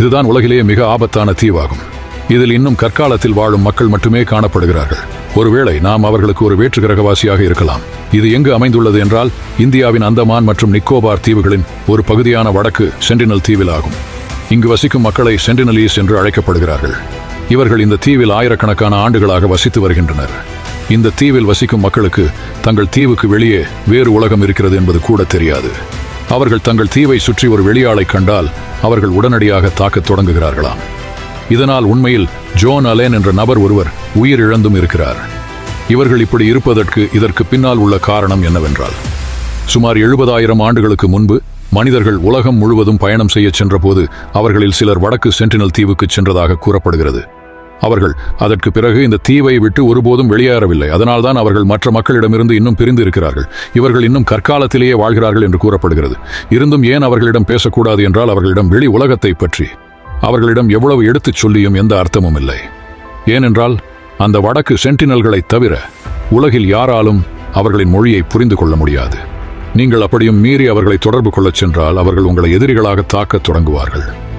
இதுதான் உலகிலேயே மிக ஆபத்தான தீவாகும். இதில் இன்னும் கற்காலத்தில் வாழும் மக்கள் மட்டுமே காணப்படுகிறார்கள். ஒருவேளை நாம் அவர்களுக்கு ஒரு வேற்று கிரகவாசியாக இருக்கலாம். இது எங்கு அமைந்துள்ளது என்றால் இந்தியாவின் அந்தமான் மற்றும் நிக்கோபார் தீவுகளின் ஒரு பகுதியான வடக்கு சென்டினல் தீவில் ஆகும் இங்கு வசிக்கும் மக்களை சென்டினலீஸ் என்று அழைக்கப்படுகிறார்கள். இவர்கள் இந்த தீவில் ஆயிரக்கணக்கான ஆண்டுகளாக வசித்து வருகின்றனர். இந்த தீவில் வசிக்கும் மக்களுக்கு தங்கள் தீவுக்கு வெளியே வேறு உலகம் இருக்கிறது என்பது கூட தெரியாது. அவர்கள் தங்கள் தீவை சுற்றி ஒரு வெளியாளை கண்டால் அவர்கள் உடனடியாக தாக்கத் தொடங்குகிறார்களாம். இதனால் உண்மையில் ஜோன் அலேன் என்ற நபர் ஒருவர் உயிரிழந்தும் இருக்கிறார். இவர்கள் இப்படி இருப்பதற்கு இதற்கு பின்னால் உள்ள காரணம் என்னவென்றால் சுமார் எழுபதாயிரம் ஆண்டுகளுக்கு முன்பு மனிதர்கள் உலகம் முழுவதும் பயணம் செய்யச் சென்றபோது அவர்களில் சிலர் வடக்கு சென்டினல் தீவுக்கு சென்றதாக கூறப்படுகிறது. அவர்கள் அதற்கு பிறகு இந்த தீவை விட்டு ஒருபோதும் வெளியேறவில்லை. அதனால்தான் அவர்கள் மற்ற மக்களிடமிருந்து இன்னும் பிரிந்து இருக்கிறார்கள் இவர்கள் இன்னும் கற்காலத்திலேயே வாழ்கிறார்கள் என்று கூறப்படுகிறது. இருந்தும் ஏன் அவர்களிடம் பேசக்கூடாது என்றால் அவர்களிடம் வெளி உலகத்தை பற்றி. அவர்களிடம் எவ்வளவு எடுத்துச் சொல்லியும் எந்த அர்த்தமும் இல்லை. ஏனென்றால் அந்த வடக்கு சென்டினல்களைத் தவிர உலகில் யாராலும் அவர்களின் மொழியை புரிந்து கொள்ள முடியாது. நீங்கள் அப்படியும் மீறி அவர்களை தொடர்பு கொள்ளச் சென்றால் அவர்கள் உங்களை எதிரிகளாக தாக்கத் தொடங்குவார்கள்.